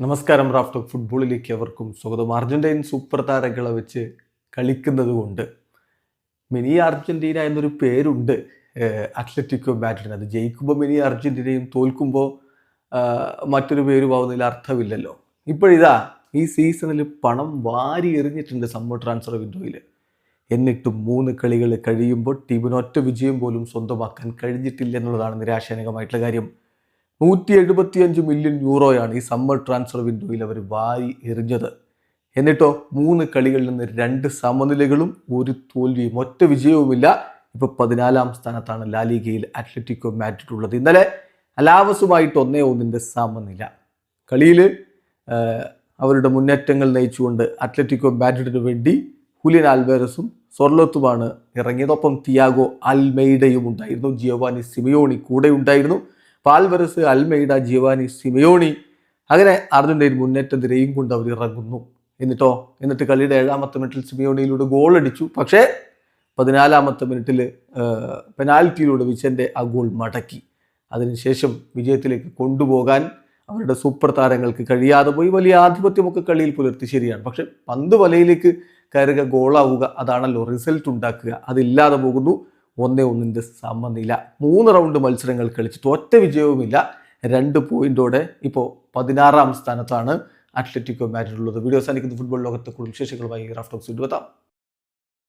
നമസ്കാരം റാഫ്റ്റോ ഫുട്ബോളിലേക്ക് അവർക്കും സ്വാഗതം. അർജന്റീൻ സൂപ്പർ താരങ്ങളെ വെച്ച് കളിക്കുന്നത് കൊണ്ട് മിനി അർജന്റീന എന്നൊരു പേരുണ്ട് അത്ലറ്റിക്കോ മാഡ്രിഡിന്. അത് ജയിക്കുമ്പോൾ മിനി അർജന്റീനയും തോൽക്കുമ്പോൾ മറ്റൊരു പേരും ആവുന്നതിൽ അർത്ഥമില്ലല്ലോ. ഇപ്പോഴിതാ ഈ സീസണിൽ പണം വാരി എറിഞ്ഞിട്ടുണ്ട് സമ്മർ ട്രാൻസ്ഫർ വിൻഡോയിൽ എന്നിട്ടും മൂന്ന് കളികൾ കഴിയുമ്പോൾ ടീമിനൊറ്റ വിജയം പോലും സ്വന്തമാക്കാൻ കഴിഞ്ഞിട്ടില്ല എന്നുള്ളതാണ് നിരാശാജനകമായിട്ടുള്ള കാര്യം. നൂറ്റി എഴുപത്തിയഞ്ച് മില്യൺ യൂറോയാണ് ഈ സമ്മർ ട്രാൻസ്ഫർ വിൻഡോയിൽ അവർ വാരി എറിഞ്ഞത്. എന്നിട്ടോ മൂന്ന് കളികളിൽ നിന്ന് രണ്ട് സമനിലകളും ഒരു തോൽവിയും ഒറ്റ വിജയവുമില്ല. ഇപ്പോൾ പതിനാലാം സ്ഥാനത്താണ് ലാലിഗയിൽ അത്ലറ്റിക്കോ മാഡ്രിഡ് ഉള്ളത്. ഇന്നലെ അലാവസുമായിട്ട് ഒന്നേ ഒന്നിന്റെ സമനില. കളിയിൽ അവരുടെ മുന്നേറ്റങ്ങൾ നയിച്ചുകൊണ്ട് അത്ലറ്റിക്കോ മാഡ്രിഡിന് വേണ്ടി ഹുലിയൻ ആൽവേറസും സൊർലോത്തുമാണ് ഇറങ്ങിയതൊപ്പം തിയാഗോ അൽമെയ്ഡയും ഉണ്ടായിരുന്നു. ജിയോവാനി സിമിയോണി കൂടെ ഉണ്ടായിരുന്നു. അപ്പോൾ അൽമൈഡ ജീവാനി സിമയോണി അങ്ങനെ അർജന്റീന മുന്നേറ്റം നിരയും കൊണ്ട് അവർ ഇറങ്ങുന്നു. എന്നിട്ടോ? എന്നിട്ട് കളിയുടെ ഏഴാമത്തെ മിനിറ്റിൽ സിമിയോണിയിലൂടെ ഗോൾ അടിച്ചു. പക്ഷേ പതിനാലാമത്തെ മിനിറ്റിൽ പെനാൽറ്റിയിലൂടെ വിച്ചന്റെ ആ ഗോൾ മടക്കി. അതിനുശേഷം വിജയത്തിലേക്ക് കൊണ്ടുപോകാൻ അവരുടെ സൂപ്പർ താരങ്ങൾക്ക് കഴിയാതെ പോയി. വലിയ ആധിപത്യമൊക്കെ കളിയിൽ പുലർത്തി ശരിയാണ്. പക്ഷെ പന്ത് വലയിലേക്ക് കയറുക ഗോളാവുക അതാണല്ലോ റിസൾട്ട് ഉണ്ടാക്കുക. അതില്ലാതെ പോകുന്നു. ഒന്നേ ഒന്നിന്റെ സമനില. മൂന്ന് റൗണ്ട് മത്സരങ്ങൾ കളിച്ചു ഒറ്റ വിജയവുമില്ല. രണ്ട് പോയിന്റോടെ ഇപ്പോൾ പതിനാറാം സ്ഥാനത്താണ് അത്ലറ്റിക്കോ മാഡ്രിഡ് ഉള്ളത് വീഡിയോ സാധിക്കുന്നത് ഫുട്ബോൾ ലോകത്തെ കൂടുതൽ വിശേഷങ്ങളുമായി റാഫ്റ്റോക്സ് എത്താം